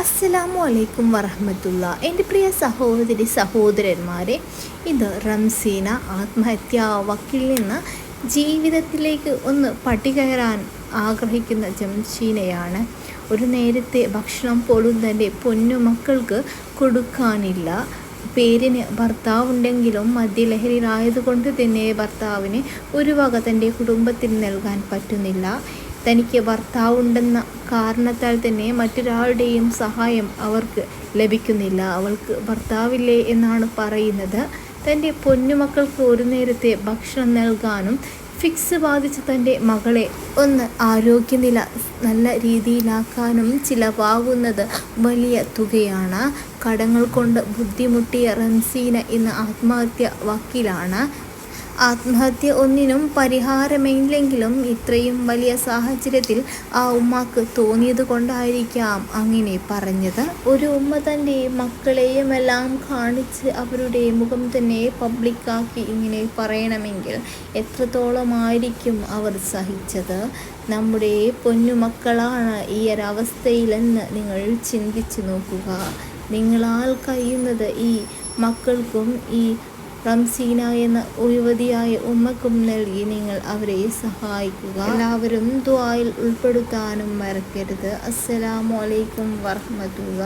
അസ്സലാമു അലൈക്കും വറഹമത്തുള്ള എന്റെ പ്രിയ സഹോദരി സഹോദരന്മാരെ ഇത് റംസീന ആത്മഹത്യാ വക്കിൽ നിന്ന് ജീവിതത്തിലേക്ക് ഒന്ന് പട്ടികയറാൻ ആഗ്രഹിക്കുന്ന ജംഷീനയാണ്. ഒരു നേരത്തെ ഭക്ഷണം പോലും തന്റെ പൊന്നുമക്കൾക്ക് കൊടുക്കാനില്ല. പേരിന് ഭർത്താവുണ്ടെങ്കിലും മദ്യലഹരിയിലായതുകൊണ്ട് തന്നെ ഭർത്താവിന് ഒരു വക തന്റെ കുടുംബത്തിന് നൽകാൻ പറ്റുന്നില്ല. തനിക്ക് ഭർത്താവുണ്ടെന്ന കാരണത്താൽ തന്നെ മറ്റൊരാളുടെയും സഹായം അവർക്ക് ലഭിക്കുന്നില്ല. അവൾക്ക് ഭർത്താവില്ലേ എന്നാണ് പറയുന്നത്. തന്റെ പൊന്നുമക്കൾക്ക് ഒരു നേരത്തെ ഭക്ഷണം നൽകാനും ഫിക്സ് ബാധിച്ച തന്റെ മകളെ ഒന്ന് ആരോഗ്യനില നല്ല രീതിയിലാക്കാനും ചിലവാകുന്നത് വലിയ തുകയാണ്. കടങ്ങൾ കൊണ്ട് ബുദ്ധിമുട്ടിയ റംസീന ഇന്ന് ആത്മഹത്യ വക്കീലാണ്. ആത്മഹത്യ ഒന്നിനും പരിഹാരമില്ലെങ്കിലും ഇത്രയും വലിയ സാഹചര്യത്തിൽ ആ ഉമ്മക്ക് തോന്നിയത് കൊണ്ടായിരിക്കാം അങ്ങനെ പറഞ്ഞത്. ഒരു ഉമ്മ തന്റെ മക്കളെയുമെല്ലാം കാണിച്ച് അവരുടെ മുഖം തന്നെ പബ്ലിക്കാക്കി ഇങ്ങനെ പറയണമെങ്കിൽ എത്രത്തോളമായിരിക്കും അവർ സഹിച്ചത്? നമ്മുടെ പൊന്നുമക്കളാണ് ഈ ഒരവസ്ഥയിലെന്ന് നിങ്ങൾ ചിന്തിച്ചു നോക്കുക. നിങ്ങളാൽ കഴിയുന്നത് ഈ മക്കൾക്കും ഈ റംസീന എന്ന യുവതിയായ ഉമ്മക്കും നൽകി നിങ്ങൾ അവരെ സഹായിക്കുക. എല്ലാവരും ദ്വായിൽ ഉൾപ്പെടുത്താനും മറക്കരുത്. അസ്സലാമലൈക്കും വറഹമത്തുള്ള